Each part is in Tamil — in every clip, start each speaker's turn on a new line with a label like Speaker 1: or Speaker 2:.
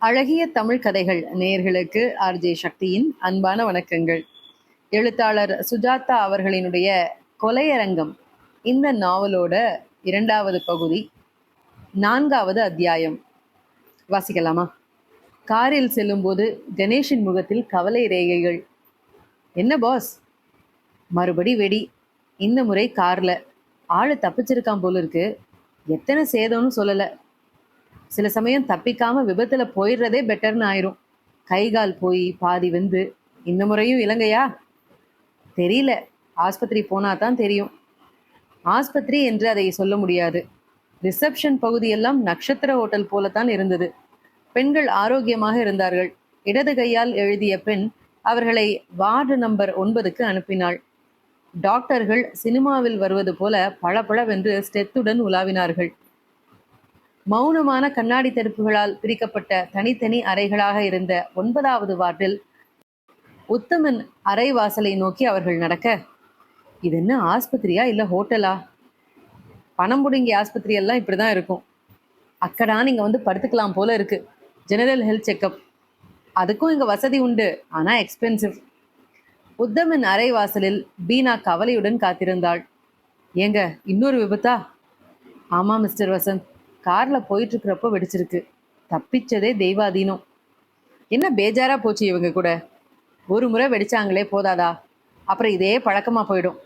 Speaker 1: அழகிய தமிழ் கதைகள் நேயர்களுக்கு ஆர்ஜே சக்தியின் அன்பான வணக்கங்கள். எழுத்தாளர் சுஜாதா அவர்களினுடைய கொலையரங்கம் இந்த நாவலோட இரண்டாவது பகுதி நான்காவது அத்தியாயம். வாசிக்கலாமா? காரில் செல்லும்போது கணேஷின் முகத்தில் கவலை ரேகைகள். என்ன பாஸ் மறுபடி வெடி. இந்த முறை கார்ல. ஆளு தப்பிச்சிருக்கான் போல இருக்கு எத்தனை சேதம்னு சொல்லலை. சில சமயம் தப்பிக்காம விபத்துல போயிடுறதே பெட்டர்னு ஆயிரும். கை கால் போய் பாதி வந்து இந்த முறையும் இலங்கையா? தெரியல. ஆஸ்பத்திரி போனா தான் தெரியும். ஆஸ்பத்திரி என்று அதை சொல்ல முடியாது. ரிசப்ஷன் பகுதியெல்லாம் நட்சத்திர ஹோட்டல் போலத்தான் இருந்தது. பெண்கள் ஆரோக்கியமாக இருந்தார்கள். இடது கையால் எழுதிய பெண் அவர்களை வார்டு நம்பர் ஒன்பதுக்கு அனுப்பினாள். டாக்டர்கள் சினிமாவில் வருவது போல பளபளவென்று ஸ்டெத்துடன் உலாவினார்கள். மௌனமான கண்ணாடி தடுப்புகளால் பிரிக்கப்பட்ட தனித்தனி அறைகளாக இருந்த ஒன்பதாவது வார்டில் உத்தமன் அறை வாசலை நோக்கி அவர்கள் நடக்க இது என்ன ஆஸ்பத்திரியா இல்ல ஹோட்டலா? பணம் புடுங்கி ஆஸ்பத்திரி எல்லாம் இப்படிதான் இருக்கும். அக்கடா நீங்க வந்து படுத்துக்கலாம் போல இருக்கு. General health checkup. அதுக்கும் இங்க வசதி உண்டு ஆனா எக்ஸ்பென்சிவ். உத்தமன் அறை வாசலில் பீனா கவலையுடன் காத்திருந்தாள். ஏங்க இன்னொரு விபத்தா? ஆமா மிஸ்டர் வசந்த். கார்ல போயிட்டு இருக்கிறப்ப வெடிச்சிருக்கு. தப்பிச்சதே தெய்வாதீனம். என்ன பேஜாரா போச்சு இவங்க கூட? ஒரு முறை வெடிச்சாங்களே போதாதா? அப்புறம் இதே பழக்கமா போயிடும்.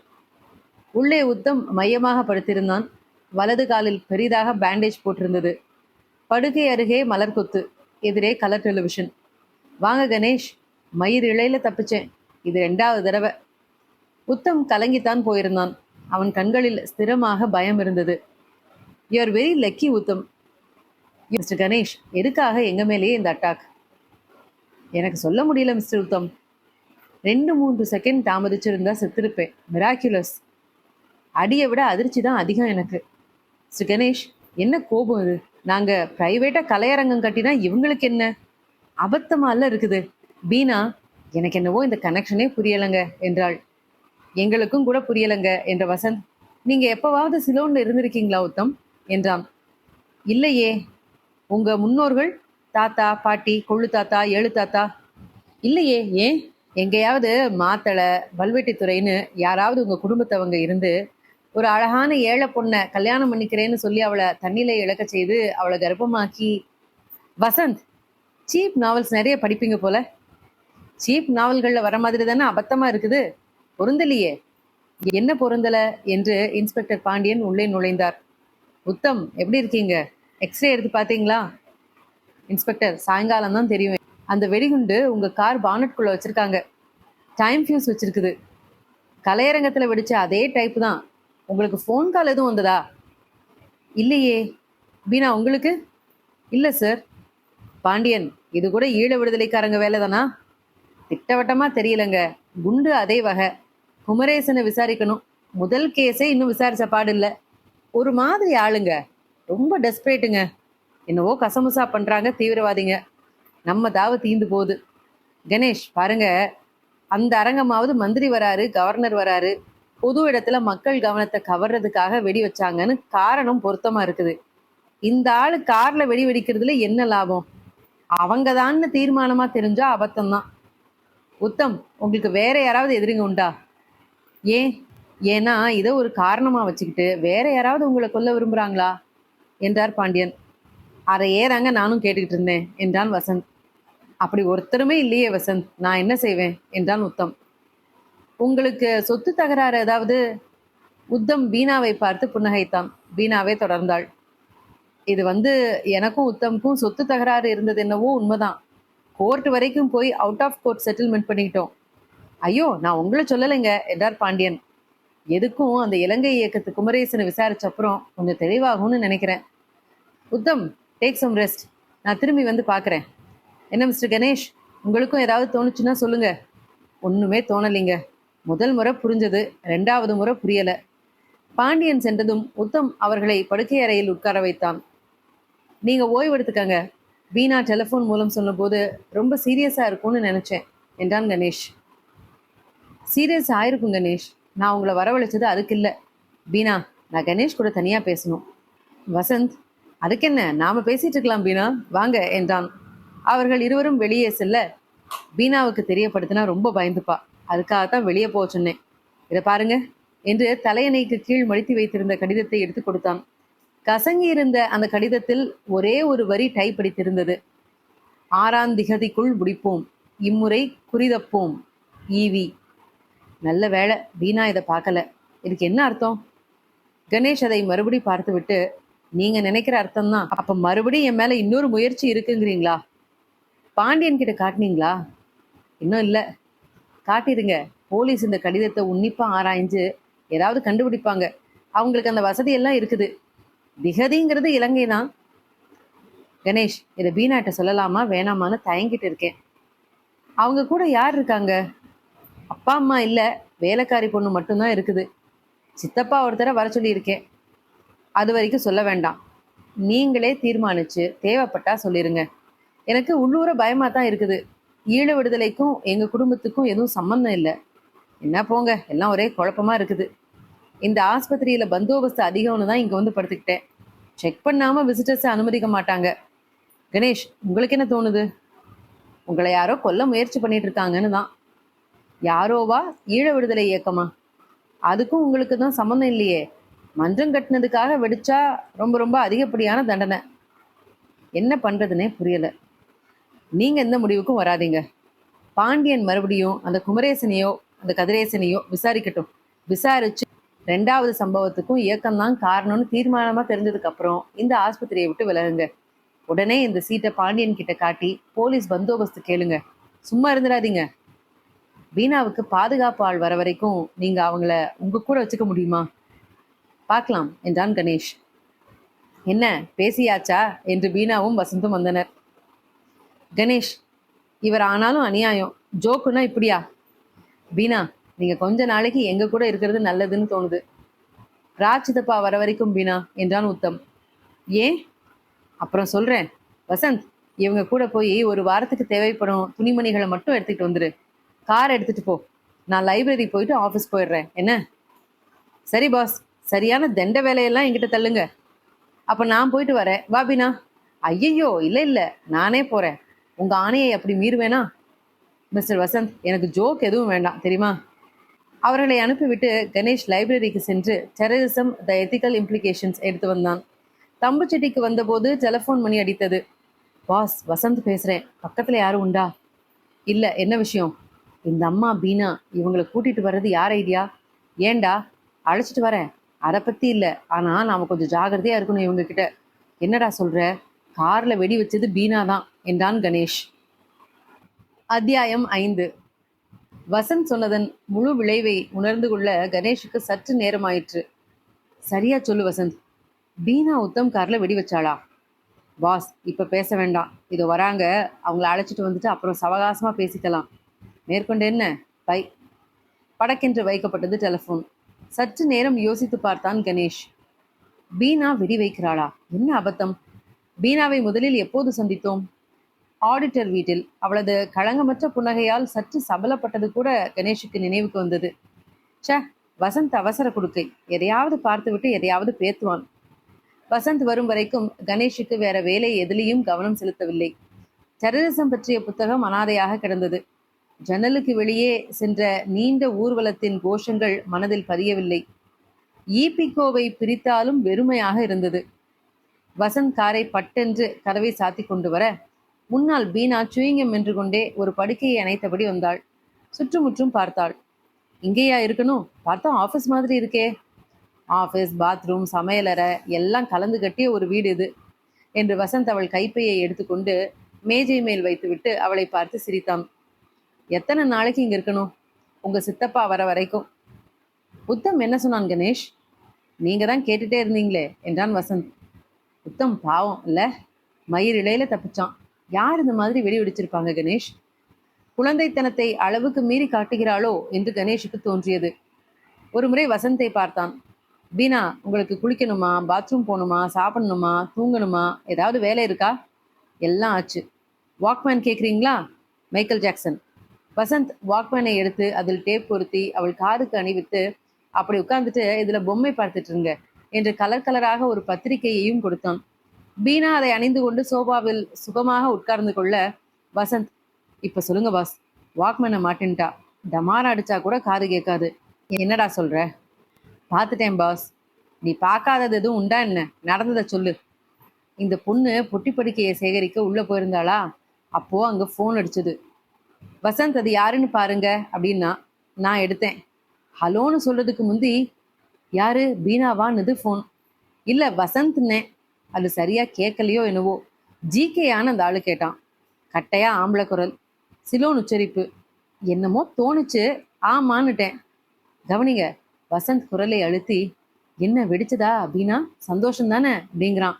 Speaker 1: உள்ளே உத்தம் மையமாக படுத்திருந்தான். வலது காலில் பெரிதாக பேண்டேஜ் போட்டிருந்தது. படுகை அருகே மலர் கொத்து எதிரே கலர் டெலிவிஷன் வாங்க கணேஷ் மயிர் இழையில தப்பிச்சேன். இது ரெண்டாவது தடவை. உத்தம் கலங்கித்தான் போயிருந்தான். அவன் கண்களில் ஸ்திரமாக பயம் இருந்தது. You are very lucky Uttam mister Ganesh எதுக்காக எங்கள் மேலேயே இந்த அட்டாக் எனக்கு சொல்ல முடியல மிஸ்டர் உத்தம் ரெண்டு மூன்று செகண்ட் தாமதிச்சிருந்தா செத்திருப்பேன். மிராக்குலஸ் அடியை விட அதிர்ச்சி தான் அதிகம் எனக்கு. மிஸ்டர் கணேஷ் என்ன கோபம் இது? நாங்கள் ப்ரைவேட்டாக கலையரங்கம் கட்டினா இவங்களுக்கு என்ன? அபத்தமால இருக்குது. பீனா எனக்கு என்னவோ இந்த கனெக்ஷனே புரியலைங்க என்றாள். எங்களுக்கும் கூட புரியலைங்க என்ற வசந்த். நீங்கள் எப்போவாவது சிலோனில் இருந்திருக்கீங்களா உத்தம் என்றான். இல்லையே உங்க முன்னோர்கள் தாத்தா பாட்டி கொள்ளு தாத்தா ஏழு தாத்தா இல்லையே ஏன்? எங்கேயாவது மாத்தளை வல்வெட்டித்துறைன்னு யாராவது உங்க குடும்பத்தவங்க இருந்து ஒரு அழகான ஏழை பொண்ணை கல்யாணம் பண்ணிக்கிறேன்னு சொல்லி அவளை தண்ணியில இழக்க செய்து அவளை கர்ப்பமாக்கி வசந்த் சீப் நாவல்ஸ் நிறைய படிப்பீங்க போல. சீப் நாவல்களில் வர மாதிரி தானே அபத்தமா இருக்குது. பொருந்தலையே. என்ன பொருந்தலை? என்று இன்ஸ்பெக்டர் பாண்டியன் உள்ளே நுழைந்தார். உத்தம் எப்படி இருக்கீங்க? எக்ஸ்ரே எடுத்து பார்த்தீங்களா? இன்ஸ்பெக்டர் சாயங்காலம் தான் தெரியும். அந்த வெடிகுண்டு உங்கள் கார் பானட்குள்ளே வச்சுருக்காங்க. Time fuse வச்சுருக்குது. கலையரங்கத்தில் வெடித்த அதே டைப் தான். உங்களுக்கு ஃபோன் கால் எதுவும் வந்ததா? இல்லையே. பீனா உங்களுக்கு? இல்லை சார் பாண்டியன் இது கூட ஈழ விடுதலைக்காரங்க வேலை தானா? திட்டவட்டமாக தெரியலங்க. குண்டு அதே வகை. குமரேசனை விசாரிக்கணும். முதல் கேஸே இன்னும் விசாரிச்ச பாடு இல்லை. ஒரு மாதிரி ஆளுங்க. ரொம்ப டெஸ்பரேட்டுங்க என்னவோ கசமுசா பண்றாங்க தீவிரவாதிங்க. நம்ம தாவ தீந்து போகுது. கணேஷ் பாருங்க. அந்த அரங்கமாவது மந்திரி வராரு கவர்னர் வராரு. பொது இடத்துல மக்கள் கவனத்தை கவர்றதுக்காக வெடி வச்சாங்கன்னு காரணம் பொருத்தமா இருக்குது. இந்த ஆள் கார்ல வெடி வெடிக்கிறதுல என்ன லாபம்? அவங்க தான்னு தீர்மானமா தெரிஞ்சா அபத்தம்தான். உத்தம் உங்களுக்கு வேற யாராவது எதிரிங்க உண்டா? ஏன்? ஏன்னா இதை ஒரு காரணமா வச்சுக்கிட்டு வேற யாராவது உங்களை கொல்ல விரும்புறாங்களா? என்றார் பாண்டியன். அதை ஏறாங்க நானும் கேட்டுக்கிட்டு இருந்தேன் என்றான் வசந்த். அப்படி ஒருத்தருமே இல்லையே வசந்த் நான் என்ன செய்வேன்? என்றான் உத்தம். உங்களுக்கு சொத்து தகராறு ஏதாவது? உத்தம் பீனாவை பார்த்து புன்னகைத்தான். பீனாவே தொடர்ந்தாள். இது வந்து எனக்கும் உத்தமுக்கும் சொத்து தகராறு இருந்தது என்னவோ உண்மைதான். கோர்ட் வரைக்கும் போய் அவுட் ஆஃப் கோர்ட் செட்டில்மெண்ட் பண்ணிக்கிட்டோம். ஐயோ நான் உங்களை சொல்லலைங்க என்றார் பாண்டியன். எதுக்கும் அந்த இலங்கை இயக்கத்து குமரேசனை விசாரிச்ச அப்புறம் கொஞ்சம் தெளிவாகும்னு நினைக்கிறேன். உத்தம் டேக் சம் ரெஸ்ட் நான் திரும்பி வந்து பார்க்குறேன். என்ன மிஸ்டர் கணேஷ்? உங்களுக்கும் ஏதாவது தோணுச்சுன்னா சொல்லுங்க. ஒன்றுமே தோணலைங்க. முதல் முறை புரிஞ்சது ரெண்டாவது முறை புரியலை. பாண்டியன் சென்றதும் உத்தம் அவர்களை படுக்கை அறையில் உட்கார வைத்தான். நீங்கள் ஓய்வெடுத்துக்கங்க வீணா பீனா டெலிஃபோன் மூலம் சொல்லும்போது ரொம்ப சீரியஸாக இருக்கும்னு நினச்சேன். என்றான் கணேஷ். சீரியஸ் ஆயிருக்கும் கணேஷ். நான் உங்களை வரவழைச்சது அதுக்கு இல்லை பீனா நான் கணேஷ் கூட தனியா பேசணும். வசந்த் அதுக்கு என்ன நாம பேசிட்டு இருக்கலாம் பீனா. வாங்க என்றான். அவர்கள் இருவரும் வெளியே செல்ல பீனாவுக்கு தெரியப்படுத்தினா ரொம்ப பயந்துப்பா. அதுக்காகத்தான் வெளியே போக சொன்னேன். இதை பாருங்க என்று தலையணைக்கு கீழ் மடித்து வைத்திருந்த கடிதத்தை எடுத்து கொடுத்தான். கசங்கி இருந்த அந்த கடிதத்தில் ஒரே ஒரு வரி டைப் அடித்திருந்தது. ஆறாம் திகதிக்குள் முடிப்போம். இம்முறை குறிதப்போம். ஈவி நல்ல வேளை வீணா இதை பார்க்கல. இதுக்கு என்ன அர்த்தம்? கணேஷ் அதை மறுபடி பார்த்துவிட்டு நீங்க நினைக்கிற அர்த்தம் தான் அப்ப மறுபடியும் என் மேல இன்னொரு முயற்சி இருக்குங்கிறீங்களா? பாண்டியன் கிட்ட காட்டினீங்களா? இன்னும் இல்லை. காட்டிடுங்க. போலீஸ் இந்த கடிதத்தை உன்னிப்பா ஆராய்ஞ்சு ஏதாவது கண்டுபிடிப்பாங்க. அவங்களுக்கு அந்த வசதி எல்லாம் இருக்குது. திகதிங்கிறது இலங்கை தான் கணேஷ் இதை பீனாட்ட சொல்லலாமா? வேணாமான்னு தயங்கிட்டு இருக்கேன். அவங்க கூட யார் இருக்காங்க? அப்பா அம்மா இல்லை. வேலைக்காரி பொண்ணு மட்டும்தான் இருக்குது. சித்தப்பா ஒருத்தரை வர சொல்லியிருக்கேன். அது வரைக்கும் சொல்ல வேண்டாம். நீங்களே தீர்மானிச்சு தேவைப்பட்டா சொல்லிருங்க. எனக்கு உள்ளூர பயமா தான் இருக்குது. ஈழ விடுதலைக்கும் எங்க குடும்பத்துக்கும் எதுவும் சம்மந்தம் இல்லை. என்ன போங்க எல்லாம் ஒரே குழப்பமா இருக்குது. இந்த ஆஸ்பத்திரியில பந்தோபஸ்து அதிகம்னு தான் இங்க வந்து படுத்துக்கிட்டேன். செக் பண்ணாம விசிட்டர்ஸை அனுமதிக்க மாட்டாங்க. கணேஷ் உங்களுக்கு என்ன தோணுது? உங்களை யாரோ கொல்ல முயற்சி பண்ணிட்டு இருக்காங்கன்னு தான். யாரோவா? ஈழ விடுதலை இயக்கமா? அதுக்கும் உங்களுக்கு தான் சம்மந்தம் இல்லையே. மன்றம் கட்டினதுக்காக வெடிச்சா ரொம்ப ரொம்ப அதிகப்படியான தண்டனை. என்ன பண்ணுறதுனே புரியல. நீங்க எந்த முடிவுக்கும் வராதீங்க. பாண்டியன் மறுபடியும் அந்த குமரேசனையோ அந்த கதிரேசனையோ விசாரிக்கட்டும். விசாரிச்சு ரெண்டாவது சம்பவத்துக்கும் இயக்கம்தான் காரணம்னு தீர்மானமா தெரிஞ்சதுக்கு அப்புறம் இந்த ஆஸ்பத்திரியை விட்டு விலகுங்க. உடனே இந்த சீட்டை பாண்டியன் கிட்ட காட்டி போலீஸ் பந்தோபஸ்து கேளுங்க. சும்மா இருந்துடாதீங்க. வீணாவுக்கு பாதுகாப்பு ஆள் வர வரைக்கும் நீங்க அவங்கள உங்க கூட வச்சுக்க முடியுமா? பார்க்கலாம் என்றான் கணேஷ். என்ன பேசியாச்சா? என்று வீணாவும் வசந்தும் வந்தனர். கணேஷ் இவர் ஆனாலும் அநியாயம். ஜோக்குன்னா இப்படியா? பீனா நீங்க கொஞ்ச நாளைக்கு எங்க கூட இருக்கிறது நல்லதுன்னு தோணுது. ராஜிதப்பா வர வரைக்கும் பீனா என்றான் உத்தம். ஏன்? அப்புறம் சொல்றேன். வசந்த் இவங்க கூட போய் ஒரு வாரத்துக்கு தேவைப்படும் துணிமணிகளை மட்டும் எடுத்துக்கிட்டு வந்துரு. கார் எடுத்துட்டு போ. நான் லைப்ரரி போயிட்டு ஆஃபீஸ் போயிடுறேன். என்ன? சரி பாஸ் சரியான தண்ட வேலையெல்லாம் என்கிட்ட தள்ளுங்க. அப்போ நான் போயிட்டு வரேன். வாபினா ஐயையோ இல்லை இல்லை. நானே போகிறேன் உங்கள் ஆணையை அப்படி மீறுவேனா? மிஸ்டர் வசந்த் எனக்கு ஜோக் எதுவும் வேண்டாம் தெரியுமா? அவர்களை அனுப்பிவிட்டு கணேஷ் லைப்ரரிக்கு சென்று டெரரிசம் த எத்திக்கல் இம்ப்ளிகேஷன்ஸ் எடுத்து வந்தான். தம்புச்செட்டிக்கு வந்தபோது டெலிஃபோன் மணி அடித்தது. பாஸ் வசந்த் பேசுகிறேன் பக்கத்தில் யாரும் உண்டா? இல்லை என்ன விஷயம்? இந்த அம்மா பீனா இவங்களை கூட்டிட்டு வர்றது யார் ஐடியா? ஏன்டா அழைச்சிட்டு வரேன். அதை பற்றி இல்லை. ஆனால் நாம கொஞ்சம் ஜாகிரதையாக இருக்கணும் இவங்க கிட்ட என்னடா சொல்ற? காரில் வெடி வச்சது பீனா தான் என்றான் கணேஷ். அத்தியாயம் ஐந்து. வசந்த் சொன்னதன் முழு விளைவை உணர்ந்து கொள்ள கணேஷுக்கு சற்று நேரமாயிற்று. சரியா சொல்லு வசந்த். பீனா உத்தம் கார்ல வெடி வச்சாளா? பாஸ் இப்ப பேச வேண்டாம். இதோ வராங்க. அவங்கள அழைச்சிட்டு வந்துட்டு அப்புறம் சவகாசமா பேசிக்கலாம். மேற்கொண்டு என்ன? பை. படக்கென்று வைக்கப்பட்டது டெலஃபோன் சற்று நேரம் யோசித்து பார்த்தான் கணேஷ். பீனா வெடி வைக்கிறாளா? என்ன அபத்தம்? பீனாவை முதலில் எப்போது சந்தித்தோம்? ஆடிட்டர் வீட்டில். அவளது களங்கமற்ற புன்னகையால் சற்று சபலப்பட்டது கூட கணேஷுக்கு நினைவுக்கு வந்தது. ச வசந்த் அவசர கொடுக்கை. எதையாவது பார்த்துவிட்டு எதையாவது பேத்துவான். வசந்த் வரும் வரைக்கும் கணேஷுக்கு வேற வேலை எதிலையும் கவனம் செலுத்தவில்லை. டெரரிசம் பற்றிய புத்தகம் அனாதையாக கிடந்தது. ஜன்னலுக்கு வெளியே சென்ற நீண்ட ஊர்வலத்தின் கோஷங்கள் மனதில் பதியவில்லை. ஈபிகோவை பிரித்தாலும் வெறுமையாக இருந்தது. வசந்த் காரை பட்டென்று கதவை சாத்தி கொண்டு வர முன்னால் பீனா சுயிங்கம் என்று கொண்டே ஒரு படுக்கையை அணைத்தபடி வந்தாள். சுற்றுமுற்றும் பார்த்தாள். இங்கேயா இருக்கணும்? பார்த்தா ஆஃபீஸ் மாதிரி இருக்கே. ஆஃபீஸ் பாத்ரூம் சமையலறை எல்லாம் கலந்து கட்டிய ஒரு வீடு இது என்று வசந்த் அவள் கைப்பையை எடுத்துக்கொண்டு மேஜை மேல் வைத்துவிட்டு அவளை பார்த்து சிரித்தான். எத்தனை நாளைக்கு இங்க இருக்கணும்? உங்க சித்தப்பா வர வரைக்கும். உத்தம் என்ன சொன்னான் கணேஷ்? நீங்க தான் கேட்டுட்டே இருந்தீங்களே என்றான் வசந்த். உத்தம் பாவம் இல்ல? மயிர் இலையில தப்பிச்சான். யார் இந்த மாதிரி வெடி வெடிச்சிருப்பாங்க கணேஷ்? குழந்தைத்தனத்தை அளவுக்கு மீறி காட்டுகிறாளோ என்று கணேஷுக்கு தோன்றியது. ஒரு முறை வசந்தை பார்த்தான். பீனா உங்களுக்கு குளிக்கணுமா? பாத்ரூம் போகணுமா? சாப்பிடணுமா? தூங்கணுமா? ஏதாவது வேலை இருக்கா? எல்லாம் ஆச்சு. வாக்மேன் கேட்குறீங்களா மைக்கேல் ஜாக்சன் வசந்த் வாக்மேனை எடுத்து அதில் டேப் பொருத்தி அவள் காருக்கு அணிவித்து அப்படி உட்கார்ந்துட்டு இதுல பொம்மை பார்த்துட்டு இருங்க என்று கலர் கலராக ஒரு பத்திரிகையையும் கொடுத்தான். பீனா அதை அணிந்து கொண்டு சோபாவில் சுகமாக உட்கார்ந்து கொள்ள வசந்த் இப்ப சொல்லுங்க பாஸ் வாக்மேனை மாட்டின்ட்டா டமாரா அடிச்சா கூட காது கேட்காது. என்னடா சொல்ற? பார்த்துட்டேன் பாஸ் நீ பார்க்காதது எதுவும் உண்டா என்ன? நடந்ததை சொல்லு. இந்த பொண்ணு பொட்டி படுக்கையை சேகரிக்க உள்ள போயிருந்தாளா? அப்போ அங்க ஃபோன் அடிச்சது. வசந்த் அது யாருன்னு பாருங்க அப்படின்னா நான் எடுத்தேன். ஹலோன்னு சொல்றதுக்கு முந்தி யாரு? பீனாவான்னுது ஃபோன் இல்ல வசந்த்னே. அது சரியா கேட்கலையோ என்னவோ. ஜிகேயான அந்த ஆளு கேட்டான். கட்டையா ஆம்பளை குரல். சிலோன் உச்சரிப்பு. என்னமோ தோணுச்சு. ஆமான்னுட்டேன். கவனிங்க வசந்த் குரலை அழுத்தி என்ன வெடிச்சதா அப்படின்னா சந்தோஷம் தானே அப்படிங்கிறான்.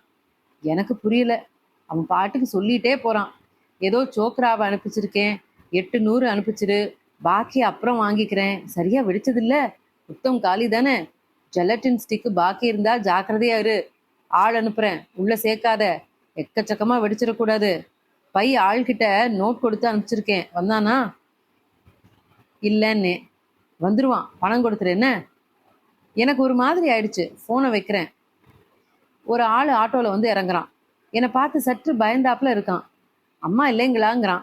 Speaker 1: எனக்கு புரியல. அவன் பாட்டுக்கு சொல்லிட்டே போறான். ஏதோ சோக்ராவை அனுப்பிச்சிருக்கேன். எட்டு நூறு அனுப்பிச்சிரு. பாக்கி அப்புறம் வாங்கிக்கிறேன். சரியா வெடிச்சதில்ல? புத்தம் காலி தானே? ஜெலட்டின் ஸ்டிக்கு பாக்கி இருந்தா ஜாக்கிரதையா இரு. ஆள் அனுப்புறேன். உள்ள சேர்க்காத. எக்கச்சக்கமா வெடிச்சிடக்கூடாது. பை ஆள்கிட்ட நோட் கொடுத்து அனுப்பிச்சிருக்கேன். வந்தானா? இல்லைன்னு. வந்துருவான். பணம் கொடுத்துரு. என்ன? எனக்கு ஒரு மாதிரி ஆயிடுச்சு. ஃபோனை வைக்கிறேன். ஒரு ஆள் ஆட்டோவில் வந்து இறங்குறான். என்னை பார்த்து சற்று பயந்தாப்புல இருக்கான். அம்மா இல்லைங்களாங்கிறான்.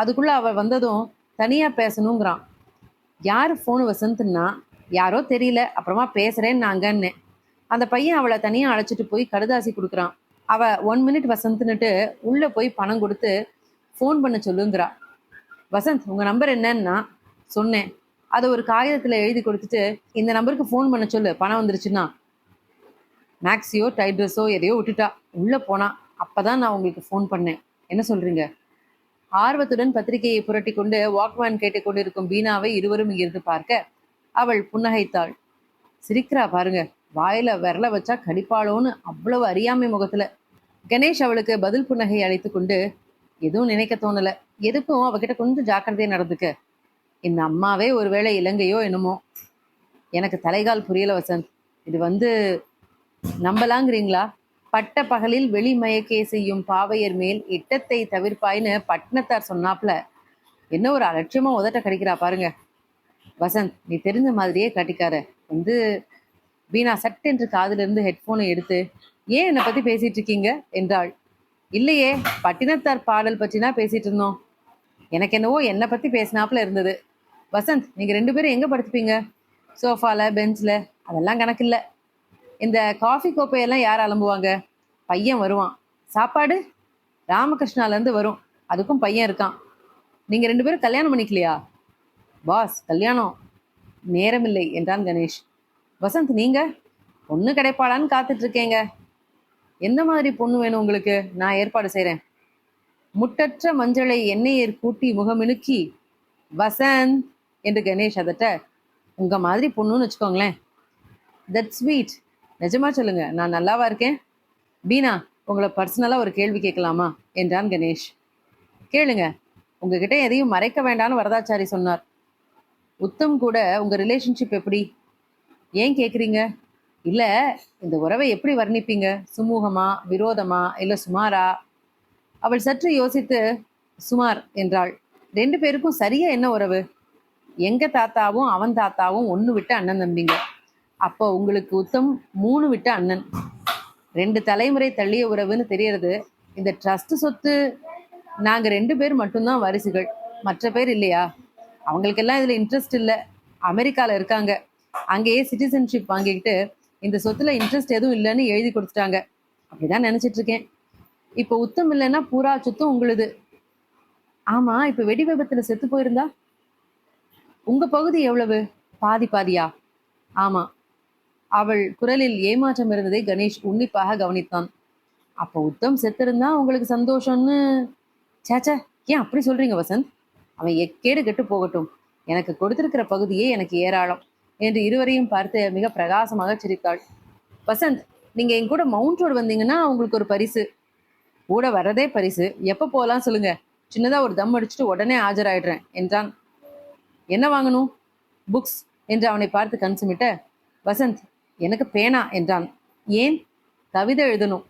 Speaker 1: அதுக்குள்ள அவள் வந்ததும் தனியாக பேசணுங்கிறான். யார் ஃபோனு வசந்த்னா யாரோ தெரியல அப்புறமா பேசுகிறேன்னு நாங்கன்னு அந்த பையன் அவளை தனியாக அழைச்சிட்டு போய் கடுதாசி கொடுக்குறான். அவ ஒன் மினிட் வசந்த்னுட்டு உள்ளே போய் பணம் கொடுத்து ஃபோன் பண்ண சொல்லுங்கிறா. வசந்த் உங்கள் நம்பர் என்னன்னா? சொன்னேன். அதை ஒரு காகிதத்தில் எழுதி கொடுத்துட்டு இந்த நம்பருக்கு ஃபோன் பண்ண சொல்லு பணம் வந்துருச்சுன்னா. மேக்ஸியோ டைட்ரஸோ எதையோ விட்டுட்டா. உள்ளே போனா அப்பதான் நான் உங்களுக்கு ஃபோன் பண்ணேன். என்ன சொல்றீங்க? ஆர்வத்துடன் பத்திரிகையை புரட்டி கொண்டு வாக்மேன் கேட்டுக்கொண்டிருக்கும் பீனாவை இருவரும் இங்கிருந்து பார்க்க அவள் புன்னகைத்தாள். சிரிக்கிறா பாருங்க வாயில விரல வச்சா கடிப்பாளோன்னு அவ்வளவு அறியாமை முகத்துல. கணேஷ் அவளுக்கு பதில் புன்னகை அழைத்து கொண்டு எதுவும் நினைக்க தோணல. எதுக்கும் அவகிட்ட கொஞ்சம் ஜாக்கிரதையா நடந்துக்க. என் அம்மாவே ஒருவேளை இலங்கையோ என்னமோ. எனக்கு தலைகால் புரியல வசந்த். இது வந்து நம்பலாங்கிறீங்களா? பட்ட பகலில் வெளிமயக்கே செய்யும் பாவையர் மேல் இட்டத்தை தவிர்ப்பாயின்னு பட்னத்தார் சொன்னாப்ல. என்ன ஒரு அலட்சியமா உதட்ட கடிக்கிறா பாருங்க. வசந்த் நீ தெரிஞ்ச மாதிரியே கட்டிக்கார வந்து வீணா சட்டென்று காதிலிருந்து ஹெட்ஃபோனை எடுத்து ஏன் என்னை பத்தி பேசிட்டு இருக்கீங்க? என்றாள். இல்லையே பட்டினத்தார் பாடல் பற்றினா பேசிட்டு இருந்தோம். எனக்கு என்னவோ என்னை பத்தி பேசினாப்புல இருந்தது. வசந்த் நீங்க ரெண்டு பேரும் எங்க படுத்துப்பீங்க? சோஃபால பெஞ்சில் அதெல்லாம் கணக்கில்ல. இந்த காஃபி கோப்பையெல்லாம் யார் அலம்புவாங்க? பையன் வருவான். சாப்பாடு ராமகிருஷ்ணாலேருந்து வரும். அதுக்கும் பையன் இருக்கான். நீங்கள் ரெண்டு பேரும் கல்யாணம் பண்ணிக்கலையா? பாஸ் கல்யாணம் நேரமில்லை என்றான் கணேஷ். வசந்த் நீங்கள் பொண்ணு கிடைப்பாளான்னு காத்துட்ருக்கேங்க. எந்த மாதிரி பொண்ணு வேணும் உங்களுக்கு? நான் ஏற்பாடு செய்கிறேன் முட்டற்ற மஞ்சளை எண்ணெயை கூட்டி முகமினுக்கி வசந்த் என்று கணேஷ் அதட்ட உங்கள் மாதிரி பொண்ணுன்னு வச்சுக்கோங்களேன். தட் ஸ்வீட் நிஜமா சொல்லுங்க நான் நல்லாவா இருக்கேன்? பீனா உங்களை பர்சனலாக ஒரு கேள்வி கேட்கலாமா? என்றான் கணேஷ். கேளுங்க உங்ககிட்ட எதையும் மறைக்க வேண்டாம்னு வரதாச்சாரி சொன்னார். உத்தம் கூட உங்க ரிலேஷன்ஷிப் எப்படி? ஏன் கேட்குறீங்க இல்லை இந்த உறவை எப்படி வர்ணிப்பீங்க? சுமூகமா விரோதமா இல்லை சுமாரா? அவள் சற்று யோசித்து சுமார் என்றாள். ரெண்டு பேருக்கும் சரியா என்ன உறவு? எங்க தாத்தாவும் அவன் தாத்தாவும் ஒன்று விட்டு அண்ணன் தம்பிங்க அப்போ உங்களுக்கு உத்தம் மூணு விட்ட அண்ணன். ரெண்டு தலைமுறை தள்ளிய உறவுன்னு தெரியறது. இந்த ட்ரஸ்ட் சொத்து நாங்கள் ரெண்டு பேர் மட்டும்தான் வாரிசுகள். மற்ற பேர் இல்லையா? அவங்களுக்கெல்லாம் இதில் இன்ட்ரெஸ்ட் இல்லை. அமெரிக்காவில் இருக்காங்க. அங்கேயே சிட்டிசன்ஷிப் வாங்கிக்கிட்டு இந்த சொத்துல இன்ட்ரெஸ்ட் எதுவும் இல்லைன்னு எழுதி கொடுத்துட்டாங்க. அப்படிதான் நினச்சிட்டு இருக்கேன். இப்போ உத்தம் இல்லைன்னா பூரா சொத்தும் உங்களுது. ஆமா இப்போ வெடி விபத்தில் செத்து போயிருந்தா? உங்க பகுதி எவ்வளவு? பாதி பாதியா? ஆமா. அவள் குரலில் ஏமாற்றம் இருந்ததை கணேஷ் உன்னிப்பாக கவனித்தான். அப்போ உத்தம் செத்திருந்தா உங்களுக்கு சந்தோஷம்னு? சேச்சே ஏன் அப்படி சொல்றீங்க வசந்த்? அவன் எக்கேடு கெட்டு போகட்டும். எனக்கு கொடுத்திருக்கிற பகுதியே எனக்கு ஏராளம் என்று இருவரையும் பார்த்து மிக பிரகாசமாக சிரித்தாள். வசந்த் நீங்க என் கூட மவுண்ட் ரோடு வந்தீங்கன்னா உங்களுக்கு ஒரு பரிசு. கூட வர்றதே பரிசு. எப்போ போகலாம் சொல்லுங்க. சின்னதா ஒரு தம் அடிச்சுட்டு உடனே ஆஜராயிடுறேன் என்றான். என்ன வாங்கணும்? புக்ஸ் என்று அவனை பார்த்து கன்சிமிட்ட வசந்த் எனக்கு பேனா என்றான். ஏன்? கவிதை எழுதணும்.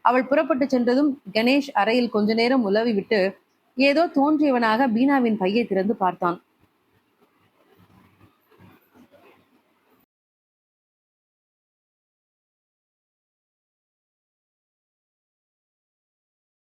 Speaker 1: அவள் புறப்பட்டு சென்றதும் கணேஷ் அறையில் கொஞ்ச நேரம் உலவி விட்டு ஏதோ தோன்றியவனாக பீனாவின் பையை திறந்து பார்த்தான்.